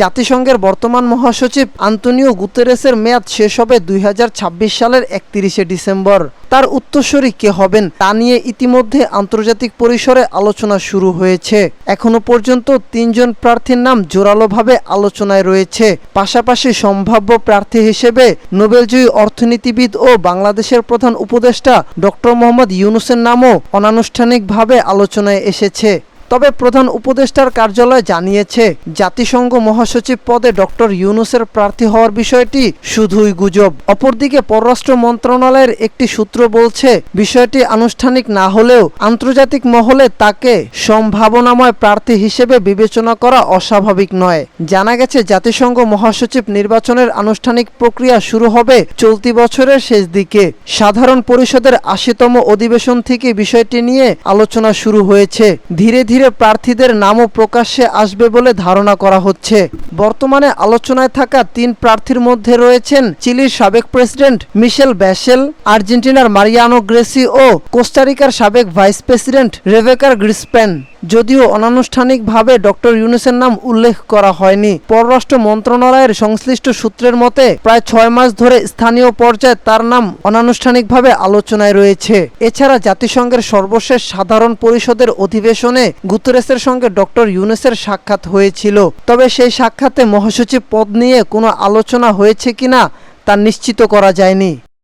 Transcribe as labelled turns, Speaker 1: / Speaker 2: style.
Speaker 1: জাতিসংঘের বর্তমান মহাসচিব আন্তনিও গুতেরেসের মেয়াদ শেষ হবে দুই হাজার ছাব্বিশ সালের একত্রিশে ডিসেম্বর। তার উত্তরসূরি কে হবেন তা নিয়ে ইতিমধ্যে আন্তর্জাতিক পরিসরে আলোচনা শুরু হয়েছে। এখনও পর্যন্ত তিনজন প্রার্থীর নাম জোরালোভাবে আলোচনায় রয়েছে। পাশাপাশি সম্ভাব্য প্রার্থী হিসেবে নোবেলজয়ী অর্থনীতিবিদ ও বাংলাদেশের প্রধান উপদেষ্টা ডক্টর মোহাম্মদ ইউনুসের নামও অনানুষ্ঠানিকভাবে আলোচনায় এসেছে। তবে প্রধান উপদেষ্টার কার্যালয় জানিয়েছে, জাতিসংঘ মহাসচিব পদে ডক্টর ইউনুসের প্রার্থী হওয়ার বিষয়টি শুধুই গুজব। অপরদিকে পররাষ্ট্র মন্ত্রণালয়ের একটি সূত্র বলছে, বিষয়টি আনুষ্ঠানিক না হলেও আন্তর্জাতিক মহলে তাকে সম্ভাবনাময় প্রার্থী হিসেবে বিবেচনা করা অস্বাভাবিক নয়। জানা গেছে, জাতিসংঘ মহাসচিব নির্বাচনের আনুষ্ঠানিক প্রক্রিয়া শুরু হবে চলতি বছরের শেষ দিকে। সাধারণ পরিষদের আশিতম অধিবেশন থেকে বিষয়টি নিয়ে আলোচনা শুরু হয়েছে। ধীরে ধীরে প্রার্থীদের নামও প্রকাশ্যে আসবে বলে ধারণা করা হচ্ছে। বর্তমানে আলোচনায় থাকা তিন প্রার্থীর মধ্যে রয়েছেন চিলির সাবেক প্রেসিডেন্ট মিশেল ব্যাসেল আর্জেন্টিনার মারিয়ানো গ্রেসি ও কোস্টারিকার সাবেক ভাইস প্রেসিডেন্ট রেভেকার গ্রিসপেন। যদিও অনানুষ্ঠানিকভাবে ডক্টর ইউনুসের নাম উল্লেখ করা হয়নি। পররাষ্ট্র মন্ত্রণালয়ের সংশ্লিষ্ট সূত্রের মতে, প্রায় ছয় মাস ধরে স্থানীয় পর্যায়ে তার নাম অনানুষ্ঠানিকভাবে আলোচনায় রয়েছে। এছাড়া জাতিসংঘের সর্বশেষ সাধারণ পরিষদের অধিবেশনে গুতরেসের সঙ্গে ডক্টর ইউনুসের সাক্ষাৎ হয়েছিল। তবে সেই সাক্ষাতে মহাসচিব পদ নিয়ে কোনো আলোচনা হয়েছে কিনা তা নিশ্চিত করা যায়নি।